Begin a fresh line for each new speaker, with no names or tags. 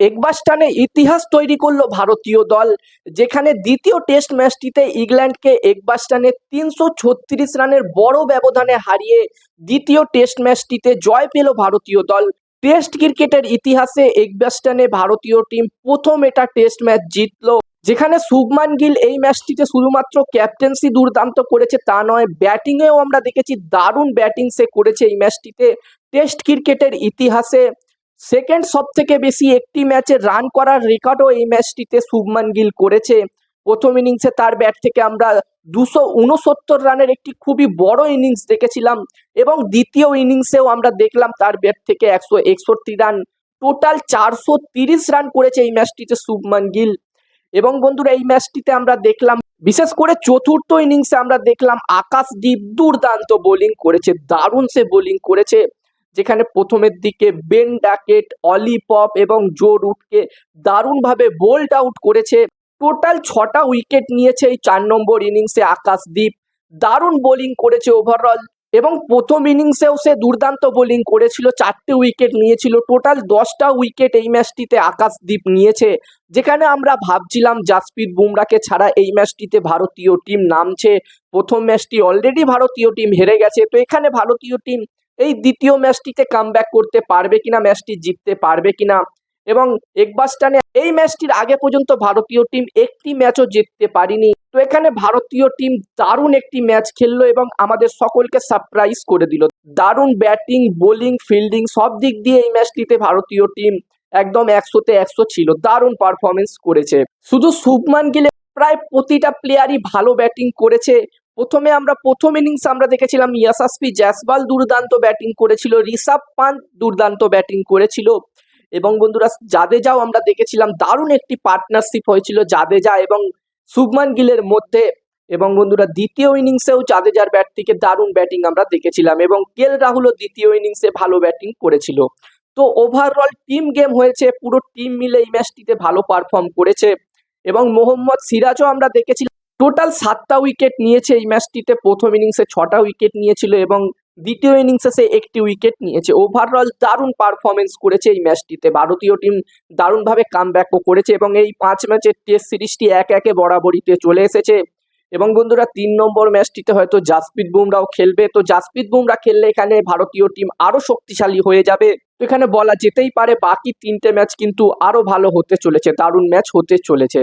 একবাস্টানে ইতিহাস তৈরি করল ভারতীয় দল, যেখানে দ্বিতীয় টেস্ট ম্যাচটিতে ইংল্যান্ডকে একবাস্টানে তিনশো ছত্রিশ রানের বড় ব্যবধানে হারিয়ে দ্বিতীয় টেস্ট ম্যাচটিতে জয় পেল ভারতীয় দল। টেস্ট ক্রিকেটের ইতিহাসে একবাস্টানে ভারতীয় টিম প্রথম এটা টেস্ট ম্যাচ জিতলো, যেখানে শুভমান গিল এই ম্যাচটিতে শুধুমাত্র ক্যাপ্টেন্সি দুর্দান্ত করেছে তা নয়, ব্যাটিংয়েও আমরা দেখেছি দারুণ ব্যাটিং সে করেছে এই ম্যাচটিতে। টেস্ট ক্রিকেটের ইতিহাসে সেকেন্ড সব থেকে বেশি একটি ম্যাচে রান করার রেকর্ডও এই ম্যাচটিতে শুভমান গিল করেছে। প্রথম ইনিংসে তার ব্যাট থেকে আমরা দুশো উনসত্তর রানের একটি খুবই বড় ইনিংস দেখেছিলাম এবং দ্বিতীয় ইনিংসেও আমরা দেখলাম তার ব্যাট থেকে একশো একষট্টি রান টোটাল চারশো তিরিশ রান করেছে এই ম্যাচটিতে শুভমান গিল। এবং বন্ধুরা, এই ম্যাচটিতে আমরা দেখলাম, বিশেষ করে চতুর্থ ইনিংসে আমরা দেখলাম আকাশদীপ দুর্দান্ত বোলিং করেছে, দারুণ সে বোলিং করেছে। যেখানে প্রথমের দিকে বেন ডাকেট অলি পপ এবং জো রুটকে দারুণভাবে বোল্ড আউট করেছে। টোটাল ছটা উইকেট নিয়েছে এই চার নম্বর ইনিংসে আকাশদীপ। দারুণ বোলিং করেছে ওভারঅল এবং প্রথম ইনিংসেও সে দুর্দান্ত বোলিং করেছিল, চারটে উইকেট নিয়েছিল। টোটাল দশটা উইকেট এই ম্যাচটিতে আকাশদীপ নিয়েছে, যেখানে আমরা ভাবছিলাম জাসপ্রীত বুমরাকে ছাড়া এই ম্যাচটিতে ভারতীয় টিম নামছে। প্রথম ম্যাচটি অলরেডি ভারতীয় টিম হেরে গেছে। তো এখানে ভারতীয় টিম এই দ্বিতীয় ম্যাচটিতে কামব্যাক করতে পারবে কিনা, ম্যাচটি জিততে পারবে কিনা এবং একবাস্টানে এই ম্যাচটির আগে পর্যন্ত ভারতীয় টিম একটি ম্যাচও জিততে পারিনি। তো এখানে ভারতীয় টিম দারুণ একটি ম্যাচ খেললো এবং আমাদের সকলকে সারপ্রাইজ করে দিল। দারুণ ব্যাটিং বোলিং ফিল্ডিং সব দিক দিয়ে এই ম্যাচটিতে ভারতীয় টিম একদম একশোতে একশো ছিল। দারুণ পারফরমেন্স করেছে। শুধু শুভমান গিলে প্রায় প্রতিটা প্লেয়ারই ভালো ব্যাটিং করেছে। প্রথমে আমরা প্রথম ইনিংস আমরা দেখেছিলাম ইয়াসাসপি জ্যাসবাল দুর্দান্ত ব্যাটিং করেছিল ঋষভ পান্ত দুর্দান্ত ব্যাটিং করেছিল এবং বন্ধুরা জাদেজাও আমরা দেখেছিলাম দারুণ একটি পার্টনারশিপ হয়েছিল জাদেজা এবং শুভমান গিলের মধ্যে এবং বন্ধুরা দ্বিতীয় ইনিংসেও জাদেজার ব্যাট থেকে দারুণ ব্যাটিং আমরা দেখেছিলাম এবং কেল রাহুলও দ্বিতীয় ইনিংসে ভালো ব্যাটিং করেছিল। তো ওভারঅল টিম গেম হয়েছে, পুরো টিম মিলে এই ম্যাচটিতে ভালো পারফর্ম করেছে এবং মোহাম্মদ সিরাজও আমরা দেখেছিলাম টোটাল সাতটা উইকেট নিয়েছে এই ম্যাচটিতে প্রথম ইনিংসে ছটা উইকেট নিয়েছিল এবং দ্বিতীয় ইনিংসে সে একটি উইকেট নিয়েছে। ওভারঅল দারুণ পারফরমেন্স করেছে এই ম্যাচটিতে ভারতীয় টিম দারুণভাবে কামব্যাকও করেছে এবং এই পাঁচ ম্যাচের টেস্ট সিরিজটি এক একে বরাবরিতে চলে এসেছে। এবং বন্ধুরা, তিন নম্বর ম্যাচটিতে হয়তো জাসপ্রীত বুমরাও খেলবে। তো জাসপ্রীত বুমরা খেললে এখানে ভারতীয় টিম আরও শক্তিশালী হয়ে যাবে। তো এখানে বলা যেতেই পারে, বাকি তিনটে ম্যাচ কিন্তু আরও ভালো হতে চলেছে, দারুণ ম্যাচ হতে চলেছে।